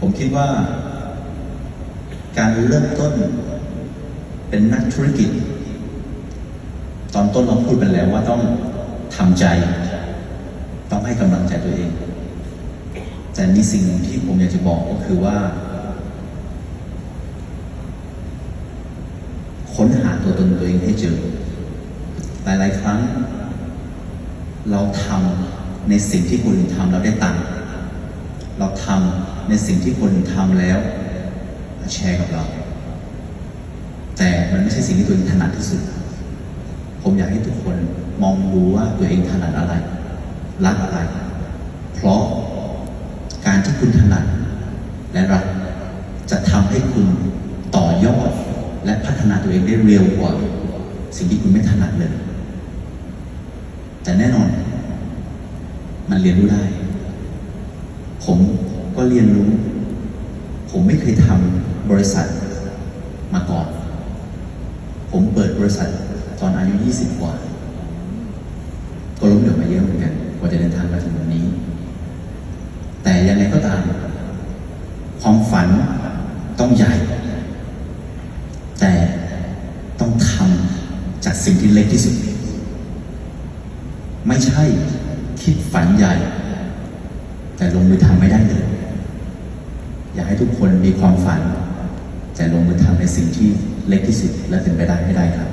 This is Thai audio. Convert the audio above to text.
ผมคิดว่า การเริ่มต้นเป็นนักธุรกิจ ตอนต้นเราพูดไปแล้วว่าต้องทำใจ ต้องให้กำลังใจตัวเอง แต่มีสิ่งที่ผมอยากจะบอกก็คือว่าค้นหาตัวตนตัวเองให้เจอ หลาย ๆ ครั้ง เราทำในสิ่งที่คนอื่นทำแล้วได้ตังค์ เราทำในสิ่งที่คนทำแล้วแชร์กับเรา แต่มันไม่ใช่สิ่งที่ตัวเองถนัดที่สุด ผมอยากให้ทุกคนมองดูว่าตัวเองถนัดอะไร รักอะไร เพราะการที่คุณถนัดและรักจะทำให้คุณต่อยอด และพัฒนาตัวเองได้เร็วกว่า สิ่งที่คุณไม่ถนัดเลย แต่แน่นอน มันเรียนรู้ได้ ผมก็เรียนรู้ ผมไม่เคยทำบริษัทมาก่อน ผมเปิดบริษัทตอนอายุ 20 กว่า ก็ล้มเหลวมาเยอะเหมือนกันกว่าจะเดินทางมาถึงวันนี้ แต่ยังไงก็ตาม ความฝันต้องใหญ่ แต่ต้องทำจากสิ่งที่เล็กที่สุด ไม่ใช่คิดฝันใหญ่ ลงมือทำไม่ได้เลย อยากให้ทุกคนมีความฝัน แต่ลงมือทำในสิ่งที่เล็กที่สุดและเป็นไปได้ให้ได้ครับ